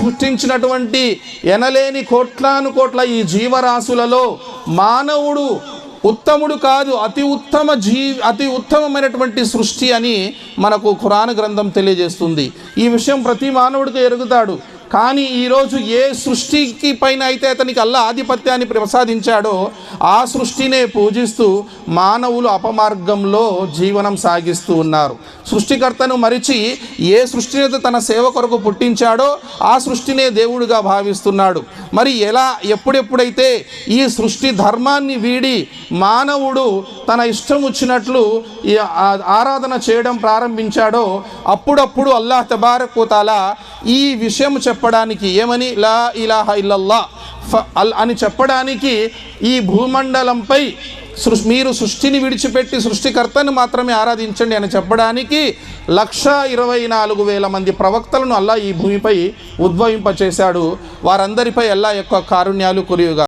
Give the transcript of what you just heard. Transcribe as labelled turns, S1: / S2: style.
S1: సృష్టించినటువంటి ఎనలేని కోట్లాను కోట్ల ఈ జీవరాశులలో మానవుడు ఉత్తముడు కాదు అతి ఉత్తమ జీ అతి ఉత్తమమైనటువంటి సృష్టి అని మనకు ఖురాన్ గ్రంథం తెలియజేస్తుంది. ఈ విషయం ప్రతి మానవుడికి ఎరుగుతాడు. కానీ ఈరోజు ఏ సృష్టికి పైన అయితే అతనికి అల్లా ఆధిపత్యాన్ని ప్రసాదించాడో ఆ సృష్టినే పూజిస్తూ మానవులు అపమార్గంలో జీవనం సాగిస్తూ ఉన్నారు. సృష్టికర్తను మరిచి ఏ సృష్టిని తన సేవ కొరకు పుట్టించాడో ఆ సృష్టినే దేవుడిగా భావిస్తున్నాడు. మరి ఎలా ఎప్పుడెప్పుడైతే ఈ సృష్టి ధర్మాన్ని వీడి మానవుడు తన ఇష్టం వచ్చినట్లు ఆరాధన చేయడం ప్రారంభించాడో అప్పుడప్పుడు అల్లాహ్ తబారకుతాలా ఈ విషయం చెప్పడానికి ఏమని? లా ఇలాహ ఇల్లల్లా ఫ అల్ అని చెప్పడానికి ఈ భూమండలంపై సృష్టి మీరు సృష్టిని విడిచిపెట్టి సృష్టికర్తను మాత్రమే ఆరాధించండి అని చెప్పడానికి లక్ష ఇరవై నాలుగు వేల మంది ప్రవక్తలను అల్లా ఈ భూమిపై ఉద్భవింపచేశాడు. వారందరిపై అల్లా యొక్క కారుణ్యాలు కురియుగా